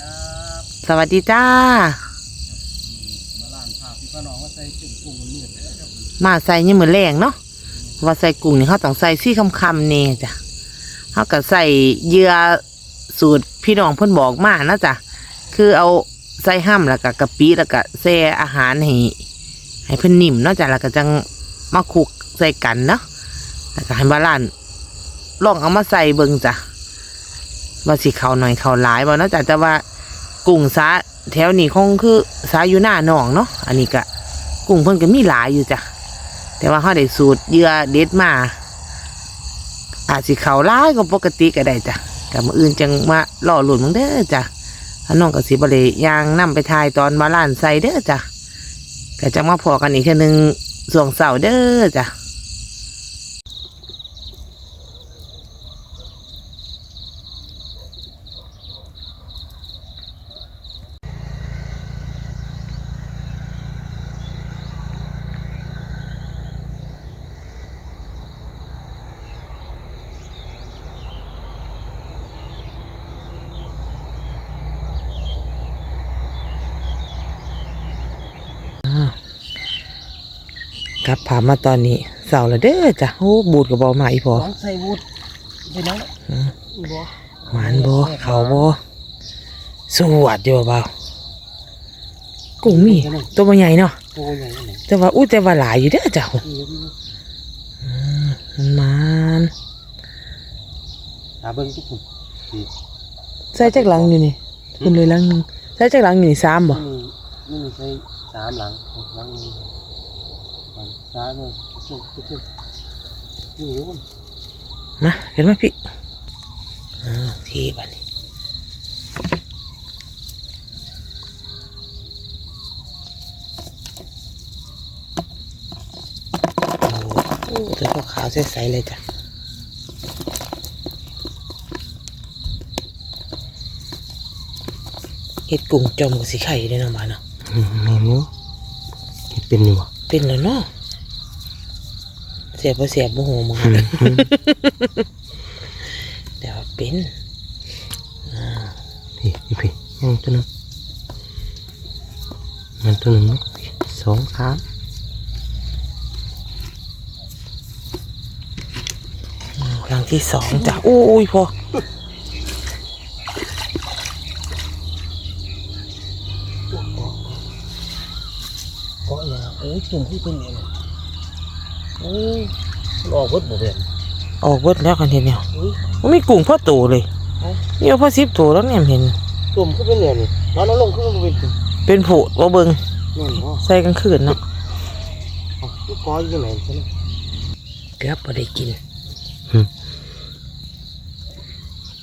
ครับสวัสดีจ้า มาล้านภาพพี่พ่อน้องว่าใส่จุ่มกุ้งมันมืดเด้อครับมาใส่ยี่มือแรงเนาะว่าใส่กุ้งนี่เขาต้องใส่ซี่คำคำๆเนี่ยจ้ะเขาก็ใส่เหยื่อสูตรพี่น้องเพิ่นบอกมานะจ้ะคือเอาใส่ห้ำแล้วก็กะปิแล้วก็แซ่อาหารให้ให้เพิ่นนิ่มเนาะจ้ะแล้วก็จังมาคลุกใส่กันเนาะแล้วก็ให้บาลานลองเอามาใส่เบิ่งจ้ะว่าสิเขาหน่อยเขาหลายบ่เนาะจ้ะแต่ว่า กุ้งซาแถวนี้คงคือซาอยู่หน้าหนองเนาะอันนี้ก็กุ้งเพิ่นก็มีหลายอยู่จ้ะแต่ว่าเขาได้สูตรเหยื่อเด็ดมา อาจสิเขาร้ายกว่าปกติก็ได้จ้ะกับมืออื่นจังมาหล่อหลุนมึงเด้อจ้ะน้องกับสิบเลยยางนำไปทายตอนมาล้านใส่เด้อจ้ะก็จะมาพอกันอีกเทีนึงส่วงเสาร์เด้อจ้ะ กลับผ่ามาตอนนี้เสาร์แล้วเด้อจ้ะโอ้บูดกับบอมาอีพอน้องใส่วุฒไปน้องอืมบ่หวานบอเขาบอสวัสดีบ่เบากุ้งมีตัวมันใหญ่เนาะโตใหญ่อันไหนแต่ว่าอู้แต่ว่าหลายอยู่เด้อจ้ะนี่มันมันหาเบิ่งทุกคนนี่ใส่จากหลังอยู่นี่ขึ้นเลยหลังหนึงใส่จากหลังอยู่นี่สามบ่นี่นี่ใส่สามหลังหลังนี้ ก่อนซ้ายเลยทุกทุกทุกนี่รู้มั้ยมาเห็นไหมพี่อ่าทีบัดนี้โอ้โหตัวขาวใสๆเลยจ้ะเห็ดกุ้งจอมกับสีไข่ได้นาะบ้านเนาะเมนูเป็นอยู่บ่เป็นแล้วเนาะ เสียบบ่เสียบบ่หูมึงเดี๋ยวเป็นพี่พี่พี่ยังตัวนึงมันตัวนึงสองสามครั้งที่สองจ้ะโอ้ยพอเกาะเนี่ยโอ้ยจุ่มที่เป็นเนี่ย โอ้ยมันออกเบิดบ่เป็นออกเบิดแล้วกันเห็นเนี่ยอุ้ย มันมีกุ้งพ่อโตเลยเอ้านี่เอาพ่อสิบโตแล้วเนี่ยเห็นจุ่มขึ้นเป็นเนี่ยนี่นอนลงขึ้นมันเป็นจุ่มเป็นโผดว่าเบิงนั่นเนาะใส่กลางคืนเนาะอ๋อลูกคออยู่ไหนใช่ไหมเกือบพอได้กิน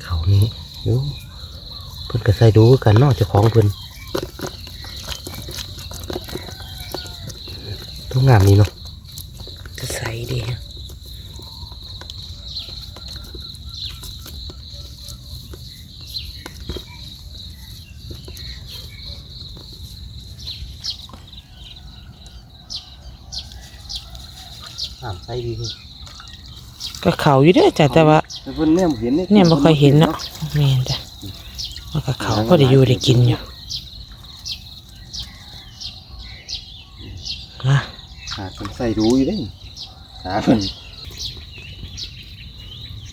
เขานี้อยู่เพิ่นก็ใส่ดูคือกันเนาะเจ้าของเพิ่นต้องงามนี่เนาะจะใส่ดี งามใส่ดีคือ ก็เขาอยู่เด้อจ้ะแต่ว่าแต่เพิ่นแนมเห็นเนี่ยบ่ค่อยเห็นเนาะแม่นจ้ะว่าก็เขาพอได้อยู่ได้กินอยู่มาหาเพิ่นใส่ดูอยู่เด้หาเพิ่น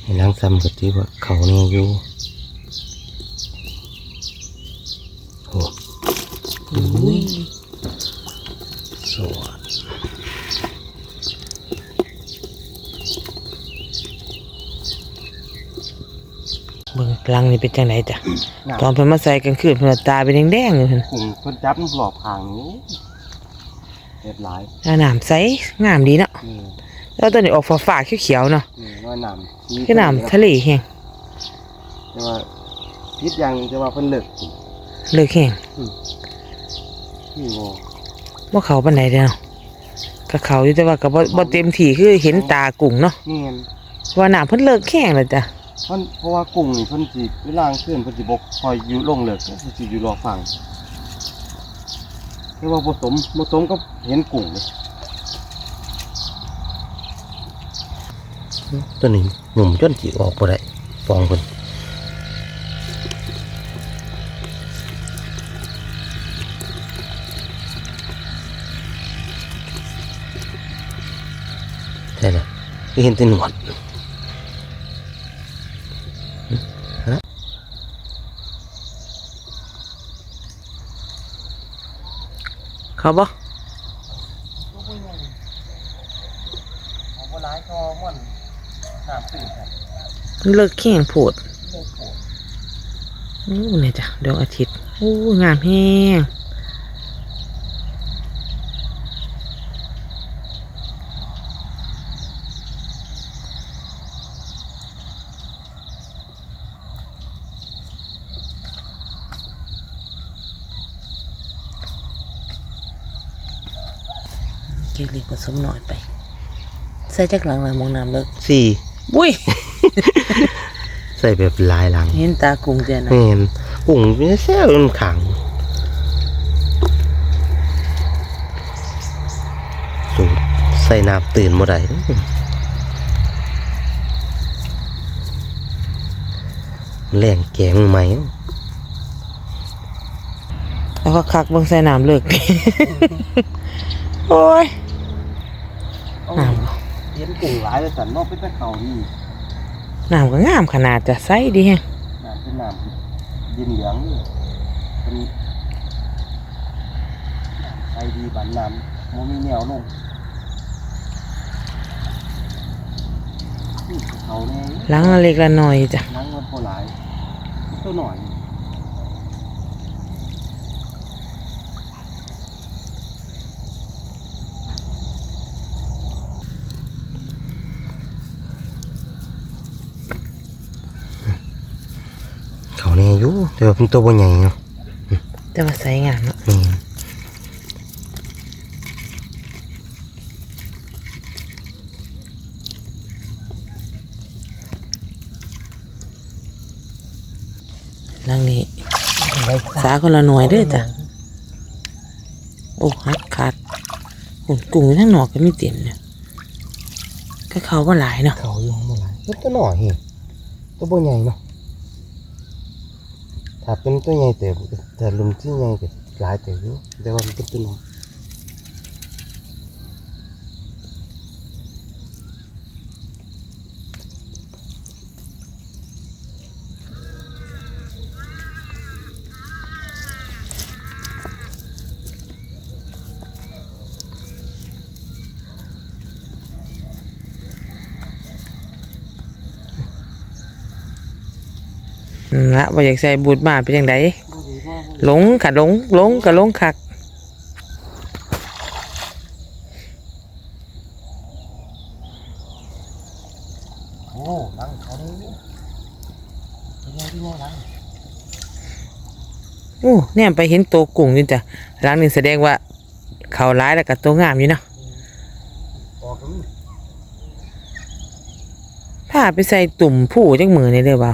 ให้นางซ้ำก็ที่ว่าเขาเนี่ยอยู่โอ้อุ้ยสวย เบิ่งกลางนี่เป็นจังไดจ้ะตอนเพิ่นมาใส่กลางคืนเพิ่นว่าตาเป็นแดงๆอยู่เพิ่นกลุ่มเพิ่นจับหลอบทางนี้เรียบร้อยอ่าน้ำใสงามดีเนาะนี่แล้วตัวนี้ออกฟ้าๆเขียวๆเนาะนี่ว่าน้ำสีคือน้ำทะเลแห้งแต่ว่าพิษอย่างหนึ่งแต่ว่าเพิ่นเลิกกินเลิกแห้งนี่โง่บ่เขาปานใดเด้อเนาะก็เขาอยู่แต่ว่าก็บ่บ่เต็มที่คือเห็นตากุ้งเนาะนี่ไงว่าน้ำเพิ่นเลิกแห้งแล้วจ้ะ เพราะเพราะว่ากุ้งนี่เพิ่นสิเวลาขึ้นเพิ่นจีบกคอยอยู่ลงเหลือกเพิ่นสิอยู่รอฟังแต่ว่าผสมผสมก็เห็นกุ้งเลยตัวนี้หนุ่มจนจีออกไปได้ฟองเพิ่นใช่ละเห็นแต่หนวด เขาบ่เอาบ่หลายก็ม่อนน้ำตื้นครับเลิกแข่งโผดโอ้เนี่ยจ้ะดวงอาทิตย์โอ้งามแห้ง เกลีผสมหน่อยไป ใส่จักหลังละมองน้ำเลิกสี่อุ้ยใส่แบบหลายหลังเห็นตากุ้งเจนะแม่นกุ้งเป็นแซ่บมันขังสูตรใส่น้ำตื่นบ่ได้เด้อแรงแกงใหม่แล้วก็คักเบิ่งใส่น้ำเลิก โอ้ยน้ำบ่ เห็นกุ้งหลายเลยแต่นอกเป็นแต่เขานี่น้ำก็งามขนาดจะใสดีแฮะน้ำเป็นน้ำดินเหลืองนี่เป็นน้ำใสดีบานน้ำมันมีแนวลงนี่เขาแน่หลังละเล็กละน้อยจ้ะนั่งมันโหลายตัวหน่อย เขาแน่อยู่แต่ว่าเป็นตัวบ่ใหญ่เนาะแต่ว่าใสงามเนาะนี่หลังนี้สาคนละหน่วยเด้อจ้ะโอ้หักขาดหุ่นกุ้งอยู่ทั้งนอกก็มีเต็มเนี่ยก็เขาว่าหลายเนาะเขาอยู่บ่หลายมันตัวหน่อยเฮ้ตัวบ่ใหญ่เนาะ ถ้าเป็นตัวใหญ่เต็มแต่ลุมที่ใหญ่ก็หลายแต่อยู่แต่ว่ามันเป็นตัวน้อย อืมละว่าอยากใส่บูดมาเป็นยังไงหลงกะหลงหลงกะหลงคักโอ้หลังเขานี่เป็นไงที่ไงหลังโอ้เนี่ยไปเห็นตัวกุ้งอยู่จ้ะหลังนี้แสดงว่า เขาร้ายแล้วก็ตัวงามอยู่เนาะออกกันผ้าไปใส่ตุ่มผู้จักมือนี่เด้อเปล่า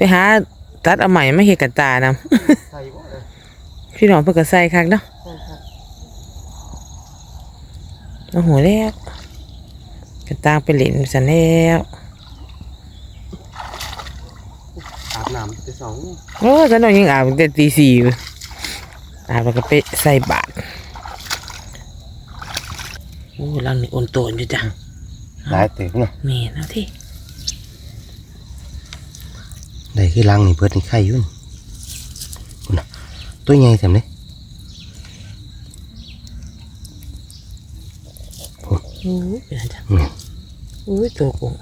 ไปหาตัดเอาใหม่มาเฮ็ดกันตานำใส่บ่เลยพี่น้องเพิ่นก็ใส่คักเนาะใส่ครับโอ้โหแล้วกันตางไปเล่นซั่นแล้วอาบน้ำแต่สองโอ้ฉันนอนยังอาบตั้งแต่ตีสี่อยู่อาบแล้วก็ไปใส่บาตรโอ้หลังนี่โอนโตนอยู่จ้ะหลายเต็มเนาะแม่นเอาที่ ได้คือลังนี่เพิ่นนี่ไข่อยุ่นคุณน่ะตัวใหญ่แถมเลยโอ้ยเป็นไงจ้ะอืมโอ้ยตัวกง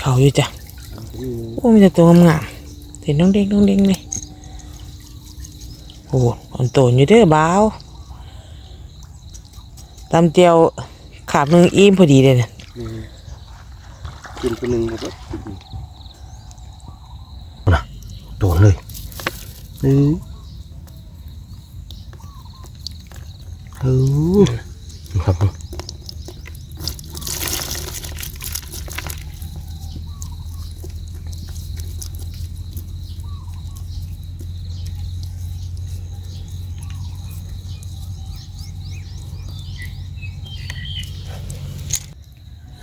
เขาอยู่จ้ะโอ้มีแต่ตัวงามๆเห็นน้องเด้งน้องเด้งเลยโอ้โอนโตนอยู่เด้อบ้าวตำเจียวขาบหนึ่งอิ่มพอดีเลยเนี่ยกินตัวหนึ่งก็น่ะตัวเลยเออเออครับ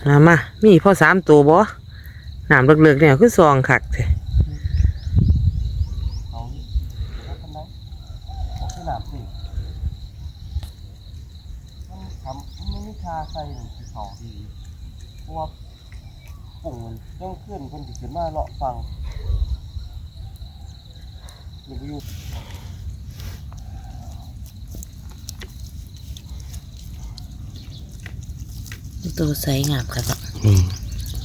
อ่ามา มีพ่อสามตัวบ่น้ำเลิกๆเนี่ยคือซองคักแท้เขาแล้วทำไมเขาขึ้นเขาดีเพราะปุ่งมันต้องขึ้นคนติดขึ้นมาเลาะฟังอย่าไปอยู่ ตัวใสงามครับอืม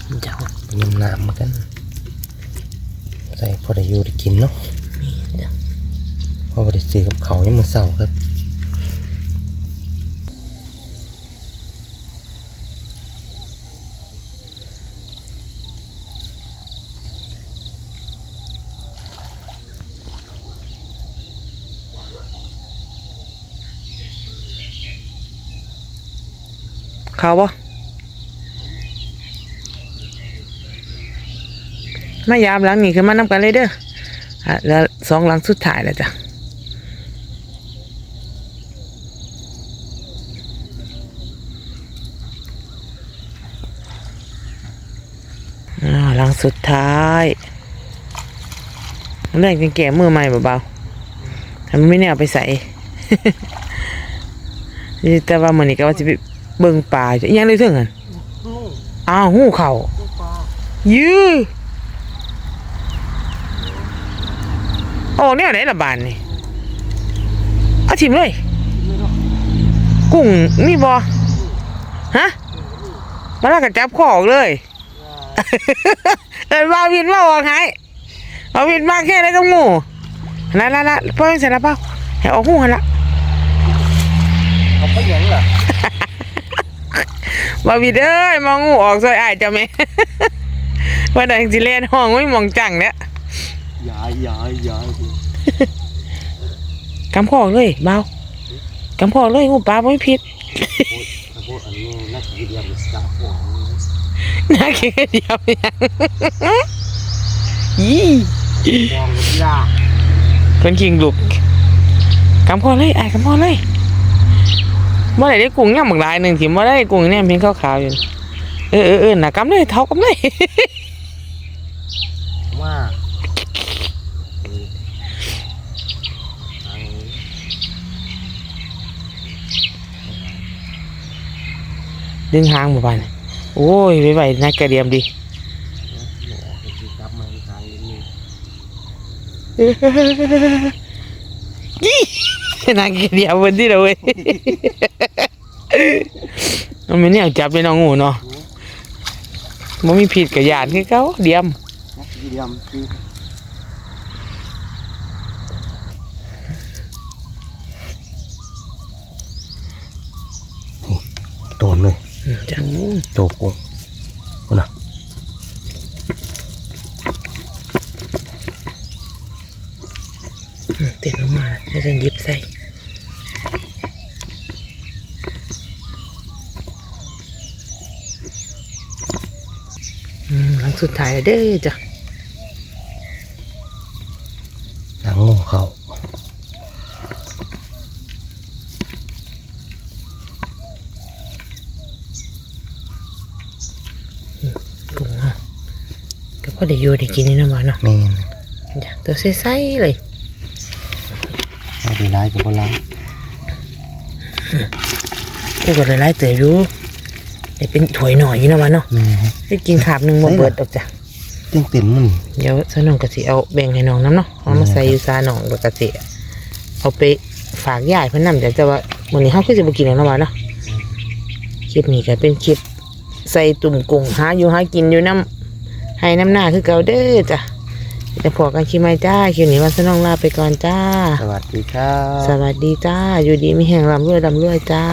มันจะหดเป็นน้ำหนามเหมือนกัน ใส่พอได้อยู่ได้กินเนาะมีจ้ะพอได้ซื้อกับเขายังมือเศร้าครับเขาบ่ มายามหลังนี่คือมานำกันเลยเด้ออะแล้วสองหลังสุดท้ายแล้วจ้ะอ่าหลังสุดท้ายเรื่องกินแก่มือใหม่เบาๆทำไม่แน่เอาไปใส่นี่แต่ว่ามันนี่ก็ว่าจะไปเบิ่งปลาจ้ะอิหยังเลยเท่งกันอ้าวหูเข่ายื้อ โอ้เนี่ยไหนละบานนี่เอาทิมเลย กุ้งมีบอฮะมาแล้วก็จับขอออกเลยเอินว่าวินว่าออกไงเอาวินมาแค่ไหนกับหมูละละละเพิ่งเสร็จแล้วเปล่าให้ออกหูหันละเขาก็ยังล่ะบาวิดเอ้ยมองงูออกซอยอายเจ้าแม่ว่าดังสิเลนห้องไม่มองจังเนี่ย ย้ายย้ายย้ายกำพอกเลยเบากำพอกเลยงูปลาไม่ผิดถ้าพวกอันนี้นักวิทยาศาสตร์ของน่าเกลียดเดียวยังยี่มองวิทยาคนคิงลุกกำพอกเลยอายกำพอกเลยเมื่อไหร่ได้กุ้งย่ำหมึกหลายหนึ่งทีเมื่อไหร่กุ้งเนี่ยเพียงขาวๆอยู่เออเออเออน่ะกำเลยเท่ากำเลยว่า ดึงหางหมู่บ้านโอ้ยไปไหวนักกระเดียมดิกลับมาทางนี้ยี่นักกระเดียมวันที่เราเว้ยมันไม่เนี่ยจับไปน้องงูเนาะมันมีผิดกับยานคือเขาเดียมนักวิทยาคือ โดนเลย จังโตกุ้งนะเต็มออกมาแล้วจะหยิบใส่อืมหลังสุดท้ายแล้วเด้อจ้ะหนังงูเขา กุ้งเนาะก็พ อได้อยู่ได้กินนี่นะมาเนาะแม่นจ้ะตัวใสๆเลยเอาไปไล่กับคนไล่กูก็เลยไล่เตยอยู่ได้เป็นถ้วยหน่อยนี่นะมาเนาะแม่นได้กินขาบหนึ่งบ่เบิดออกจ้ะ เต็มเต็มมัน เดี๋ยวสนองกะสิเอาแบ่งให้น้องน้ำเนาะเอามาใส่อยู่ซาหนองแล้วกะสิเอาไปฝากยายเพิ่นนำแต่แต่ว่ามื้อนี้เฮาคือสิบ่กินแล้วเนาะว่าเนาะคลิปนี้ก็เป็นคลิปใส่ตุ่มกุ้งหาอยู่หากินอยู่น้ำ ให้น้ำหน้าคือเก่าเด้อจ้ะจะพอกันคลิปใหม่จ้าคลิปนี้ว่าสนองลาไปก่อนจ้า สวัสดีครับ สวัสดีจ้า อยู่ดีมีแห่งร่ำรวยร่ำรวยจ้า